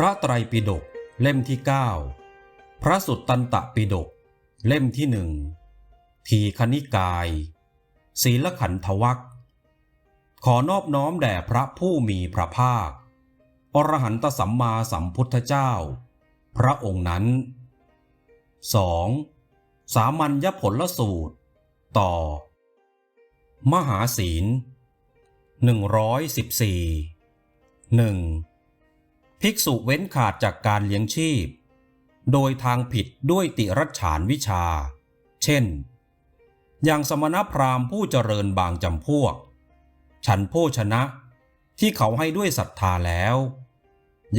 พระไตรปิฎกเล่มที่ 9 พระสุตตันตปิฎกเล่มที่หนึ่งทีคณิกาย ศีลขันธวัคขอนอบน้อมแด่พระผู้มีพระภาค อรหันตสัมมาสัมพุทธเจ้า พระองค์นั้น 2. สามัญญผลสูตร ต่อ มหาศีล 114 1. ภิกษุเว้นขาดจากการเลี้ยงชีพ โดยทางผิดด้วยติรัชฉานวิชา เช่น อย่างสมณพราหมณ์ผู้เจริญบางจำพวก ฉันโภชนะที่เขาให้ด้วยศรัทธาแล้ว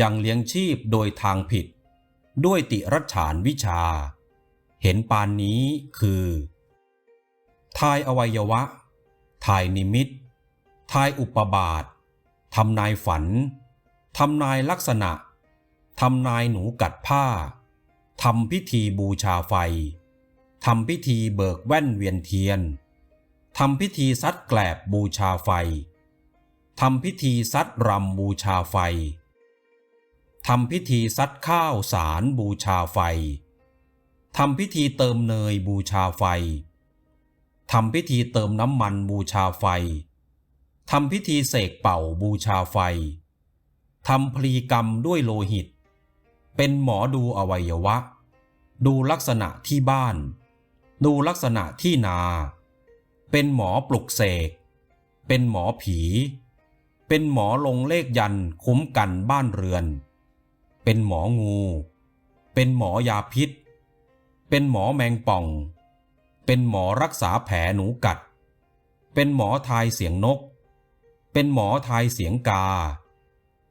ยังเลี้ยงชีพโดยทางผิด ด้วยติรัชฉานวิชา เห็นปานนี้คือทายอวัยวะ ทายนิมิต ทายอุปบาท ทำนายฝัน ทำนายลักษณะ ทำนายหนูกัดผ้า ทำพิธีบูชาไฟ ทำพิธีเบิกแว่นเวียนเทียน ทำพิธีซัดแกลบบูชาไฟ ทำพิธีซัดรำบูชาไฟ ทำพิธีซัดข้าวสารบูชาไฟ ทำพิธีเติมเนยบูชาไฟ ทำพิธีเติมน้ำมันบูชาไฟ ทำพิธีเสกเป่าบูชาไฟ ทำพลีกรรมด้วยโลหิต เป็นหมอดูอวัยวะ ดูลักษณะที่บ้าน ดูลักษณะที่นา เป็นหมอปลุกเสก เป็นหมอผี เป็นหมอลงเลขยันคุ้มกันบ้านเรือน เป็นหมองู เป็นหมอยาพิษ เป็นหมอแมงป่อง เป็นหมอรักษาแผลหนูกัด เป็นหมอทายเสียงนก เป็นหมอทายเสียงกา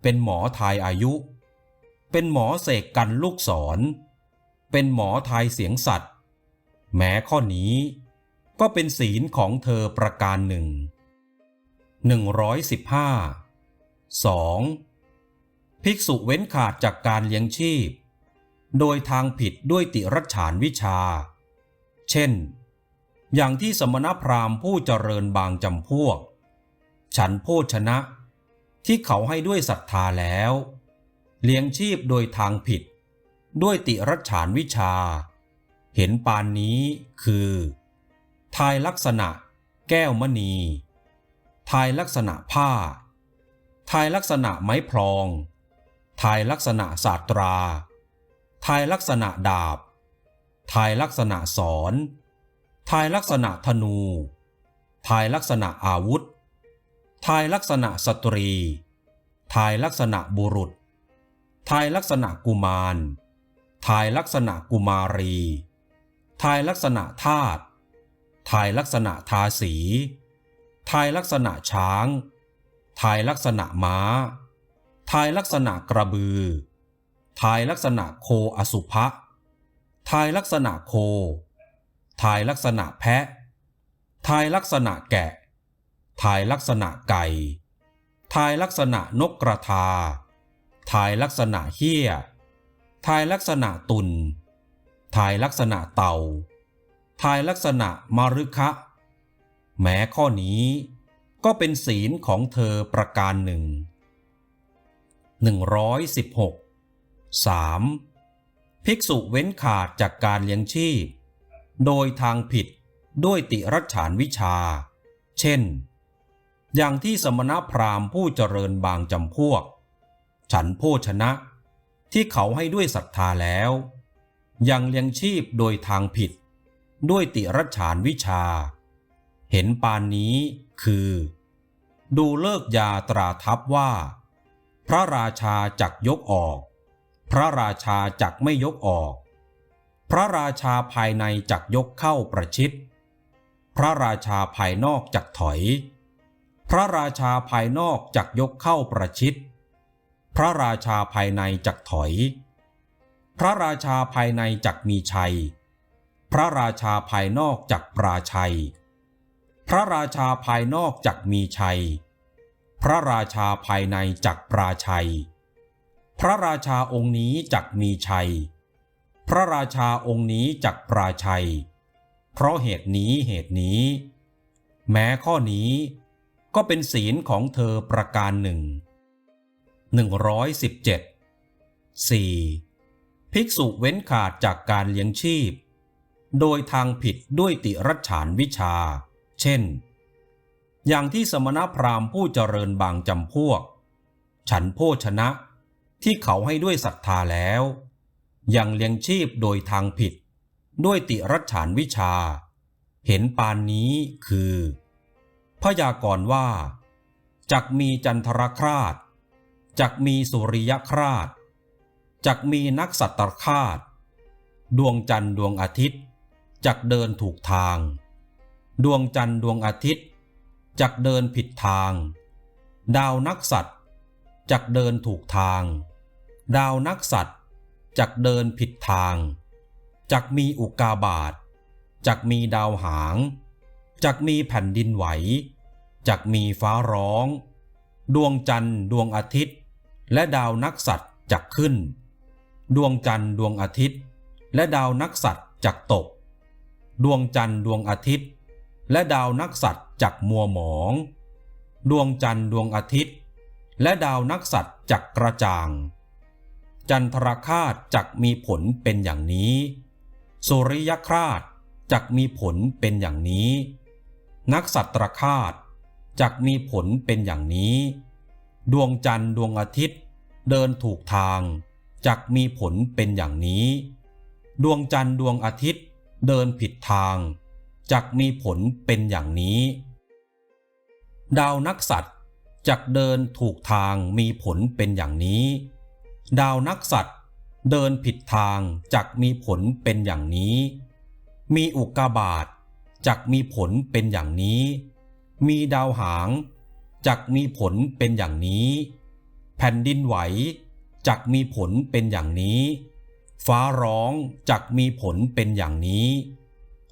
เป็นหมอทายอายุ เป็นหมอเสกกันลูกศร เป็นหมอทายเสียงสัตว์ แม้ข้อนี้ก็เป็นศีลของเธอประการหนึ่ง 115 2. ภิกษุเว้นขาดจากการเลี้ยงชีพ โดยทางผิดด้วยติรัชฉานวิชา เช่น อย่างที่สมณพราหมณ์ผู้เจริญบางจำพวก ฉันโภชนะ ที่เขาให้ด้วยศรัทธาแล้ว เลี้ยงชีพโดยทางผิด ด้วยติรัชฉานวิชา เห็นปานนี้คือ ทายลักษณะ แก้วมณี ทายลักษณะผ้า ทายลักษณะไม้พลอง ทายลักษณะศาสตรา ทายลักษณะดาบ ทายลักษณะสอน ทายลักษณะธนู ทายลักษณะอาวุธ ทายลักษณะสตรี ทายลักษณะบุรุษ ทายลักษณะกุมาร ทายลักษณะกุมารี ทายลักษณะธาตุ ทายลักษณะทาสี ทายลักษณะช้าง ทายลักษณะม้า ทายลักษณะกระบือ ทายลักษณะโคอสุภะ ทายลักษณะโค ทายลักษณะแพะ ทายลักษณะแกะ ทายลักษณะไก่ ทายลักษณะนกกระทา ทายลักษณะเฮี้ย ทายลักษณะตุน ทายลักษณะเต่า ทายลักษณะมารุคะ แม้ข้อนี้ก็เป็นศีลของเธอประการหนึ่ง 116 3. ภิกษุเว้นขาดจากการเลี้ยงชีพ โดยทางผิดด้วยติรัชานวิชา เช่น อย่างที่สมณพราหมณ์ผู้เจริญบางจำพวก ฉันโภชนะ ที่เขาให้ด้วยศรัทธาแล้ว ยังเลี้ยงชีพโดยทางผิด ด้วยติรัชฉานวิชา เห็นปานนี้คือ ดูเลิกยาตราทับว่า พระราชาจักยกออก พระราชาจักไม่ยกออก พระราชาภายในจักยกเข้าประชิด พระราชาภายนอกจักถอย พระราชาภายนอกจักยกเข้าประชิด พระราชาภายในจักถอย พระราชาภายในจักมีชัย พระราชาภายนอกจักปราชัย พระราชาภายนอกจักมีชัย พระราชาภายในจักปราชัย พระราชาองค์นี้จักมีชัย พระราชาองค์นี้จักปราชัย เพราะเหตุนี้เหตุนี้ แม้ข้อนี้ ก็เป็นศีลของเธอประการหนึ่ง 117 4. ภิกษุเว้นขาดจากการเลี้ยงชีพ โดยทางผิดด้วยติรัชานวิชา เช่น อย่างที่สมณพราหมณ์ผู้เจริญบางจำพวก ฉันโภชนะที่เขาให้ด้วยศรัทธาแล้ว ยังเลี้ยงชีพโดยทางผิด ด้วยติรัชานวิชา เห็นปานนี้คือ พยากรณ์ว่าจักมีจันทรคราชจักมีสุริยคราชจักมีนักสัตตคราชดวงจันทร์ดวงอาทิตย์จักเดินถูกทาง ดวงจันทร์ดวงอาทิตย์จักเดินผิดทาง ดาวนักสัตว์จักเดินถูกทาง ดาวนักสัตว์จักเดินผิดทางจักมีอุกาบาตจักมีดาวหาง จักมีแผ่นดินไหว จักมีฟ้าร้อง ดวงจันทร์ดวงอาทิตย์ และดาวนักสัตว์จักขึ้น ดวงจันทร์ดวงอาทิตย์ และดาวนักสัตว์จักตก ดวงจันทร์ดวงอาทิตย์ และดาวนักสัตว์จักมัวหมอง ดวงจันทร์ดวงอาทิตย์ และดาวนักสัตว์จักกระจ่าง จันทรคาตจักมีผลเป็นอย่างนี้ สุริยคราชจักมีผลเป็นอย่างนี้ นักสัตรคาตจักมีผลเป็นอย่างนี้ ดวงจันทร์ดวงอาทิตย์ เดินถูกทางจักมีผลเป็นอย่างนี้ ดวงจันทร์ดวงอาทิตย์ เดินผิดทางจักมีผลเป็นอย่างนี้ ดาวนักสัตว์จักเดินถูกทางมีผลเป็นอย่างนี้ ดาวนักสัตว์เดินผิดทางจักมีผลเป็นอย่างนี้ มีอุกกาบาต จักมีผลเป็นอย่างนี้ มีดาวหางจักมีผลเป็นอย่างนี้ แผ่นดินไหวจักมีผลเป็นอย่างนี้ ฟ้าร้องจักมีผลเป็นอย่างนี้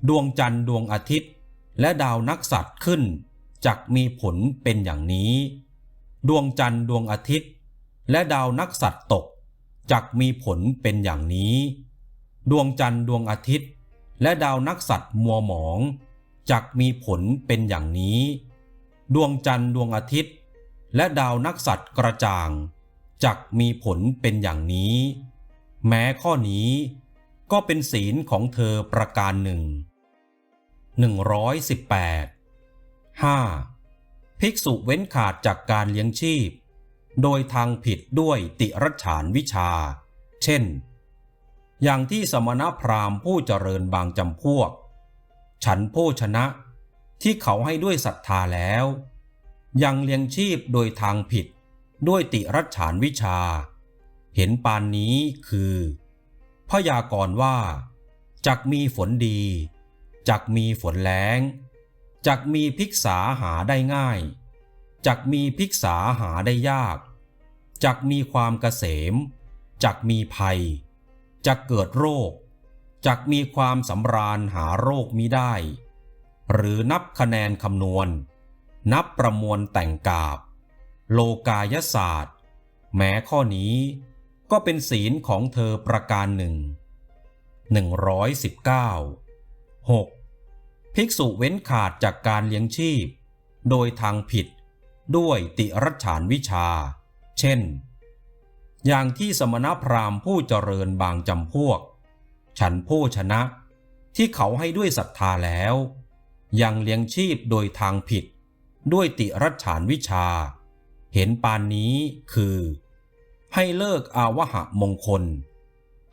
ดวงจันทร์ดวงอาทิตย์ และดาวนักสัตว์ขึ้นจักมีผลเป็นอย่างนี้ ดวงจันทร์ดวงอาทิตย์ และดาวนักสัตว์ตกจักมีผลเป็นอย่างนี้ ดวงจันทร์ดวงอาทิตย์ และดาวนักสัตว์มัวหมอง จักมีผลเป็นอย่างนี้ ดวงจันทร์ดวงอาทิตย์ และดาวนักสัตว์กระจ่างจักมีผลเป็นอย่างนี้ แม้ข้อนี้ก็เป็นศีลของเธอประการหนึ่ง 118 5. ภิกษุเว้นขาดจากการเลี้ยงชีพ โดยทางผิดด้วยติรัชฉานวิชา เช่น อย่างที่สมณพราหมณ์ผู้เจริญบางจำพวก ฉันโภชนะ ที่เขาให้ด้วยศรัทธาแล้ว ยังเลี้ยงชีพโดยทางผิดด้วยติรัชฉานวิชา เห็นปานนี้คือพยากรณ์ว่าจักมีฝนดีจักมีฝนแล้งจักมีพิกษาหาได้ง่ายจักมีพิกษาหาได้ยากจักมีความเกษมจักมีภัยจักเกิดโรค จักมีความสำราญหาโรคมิได้ หรือนับคะแนนคำนวณ นับประมวลแต่งกาบ โลกายศาสตร์ แม้ข้อนี้ก็เป็นศีลของเธอประการหนึ่ง 119 6. ภิกษุเว้นขาดจากการเลี้ยงชีพ โดยทางผิดด้วยติรัชานวิชา เช่น อย่างที่สมณพราหมณ์ผู้เจริญบางจำพวก ฉันโภชนะ ที่เขาให้ด้วยศรัทธาแล้ว ยังเลี้ยงชีพโดยทางผิด ด้วยติรัชฉานวิชา เห็นปานนี้คือ ให้เลิกอาวหะมงคล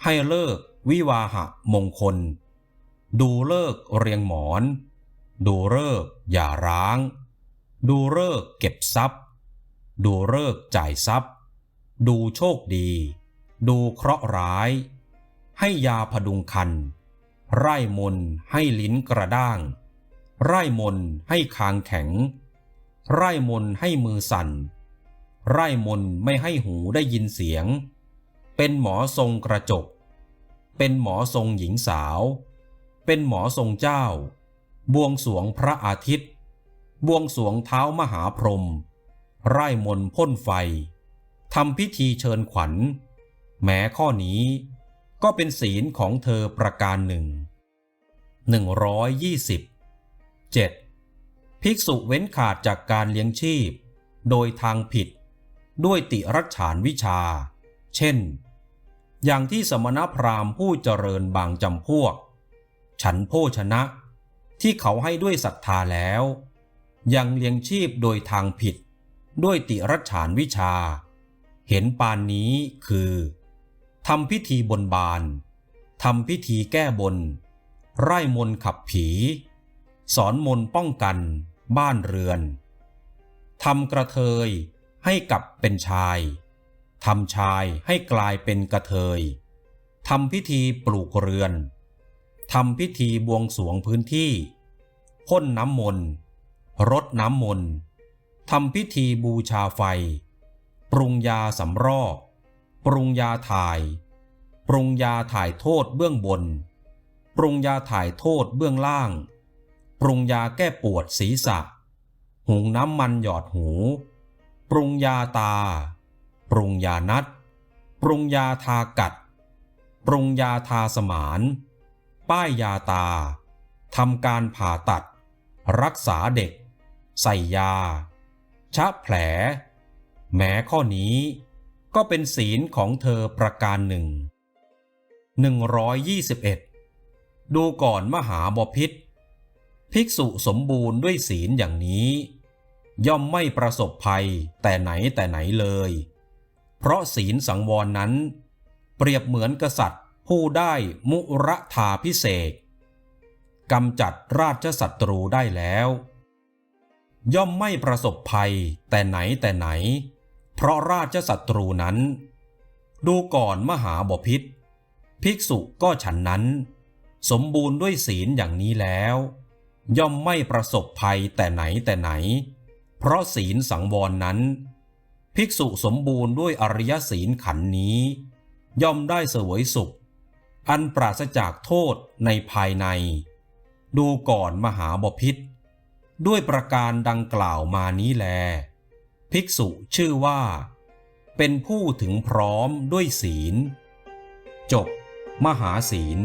ให้เลิกวิวาหะมงคล ดูเลิกเรียงหมอน ดูเลิกอย่าร้าง ดูเลิกเก็บทรัพย์ ดูเลิกจ่ายทรัพย์ ดูโชคดี ดูเคราะห์ร้าย ให้ยาพดุงคัน ไร่มนให้ลิ้นกระด้าง ไร่มนให้คางแข็ง ไร่มนให้มือสั่น ไร่มนไม่ให้หูได้ยินเสียง เป็นหมอทรงกระจก เป็นหมอทรงหญิงสาว เป็นหมอทรงเจ้า บวงสวงพระอาทิตย์ บวงสวงเท้ามหาพรหมไร่มนพ่นไฟทำพิธีเชิญขวัญ แม้ข้อนี้ ก็เป็นศีลของเธอประการหนึ่ง 120 7. ภิกษุเว้นขาดจากการเลี้ยงชีพ โดยทางผิด ด้วยติรัชานวิชา เช่น อย่างที่สมณพราหมณ์ผู้เจริญบางจำพวก ฉันโภชนะ ที่เขาให้ด้วยศรัทธาแล้ว ยังเลี้ยงชีพโดยทางผิด ด้วยติรัชานวิชา เห็นปานนี้คือ ทำพิธีบนบานทำพิธีแก้บน ไร่มนขับผี สอนมนป้องกัน บ้านเรือนทำกระเทยให้กลับเป็นชายทำชายให้กลายเป็นกระเทยทำพิธีปลูกเรือนทำพิธีบวงสวงพื้นที่พ่นน้ำมนต์รดน้ำมนต์ทำพิธีบูชาไฟ ปรุงยาสำรอก ปรุงยาถ่าย ปรุงยาถ่ายโทษเบื้องบน ปรุงยาถ่ายโทษเบื้องล่าง ปรุงยาแก้ปวดศีรษะ หุงน้ำมันหยอดหู ปรุงยาตา ปรุงยานัด ปรุงยาทากัด ปรุงยาทาสมาน ป้ายยาตาทำการผ่าตัด รักษาเด็ก ใส่ยา ชะแผล แม้ข้อนี้ ก็เป็นศีลของเธอประการหนึ่ง 121 ดูก่อนมหาบพิษภิกษุสมบูรณ์ด้วยศีลอย่างนี้ ย่อมไม่ประสบภัยแต่ไหนแต่ไหนเลย เพราะศีลสังวรนั้น เปรียบเหมือนกษัตริย์ผู้ได้มุระธาพิเศษกำจัดราชศัตรูได้แล้ว ย่อมไม่ประสบภัยแต่ไหนแต่ไหน เพราะราชศัตรูนั้น ดูก่อนมหาบพิษ ภิกษุก็ฉันนั้น สมบูรณ์ด้วยศีลอย่างนี้แล้ว ย่อมไม่ประสบภัยแต่ไหนแต่ไหน เพราะศีลสังวรนั้น ภิกษุสมบูรณ์ด้วยอริยศีลขันนี้ ย่อมได้เสวยสุข อันปราศจากโทษในภายใน ดูก่อนมหาบพิษ ด้วยประการดังกล่าวมานี้แล ภิกษุชื่อว่า เป็นผู้ถึงพร้อมด้วยศีล จบ มหาศีล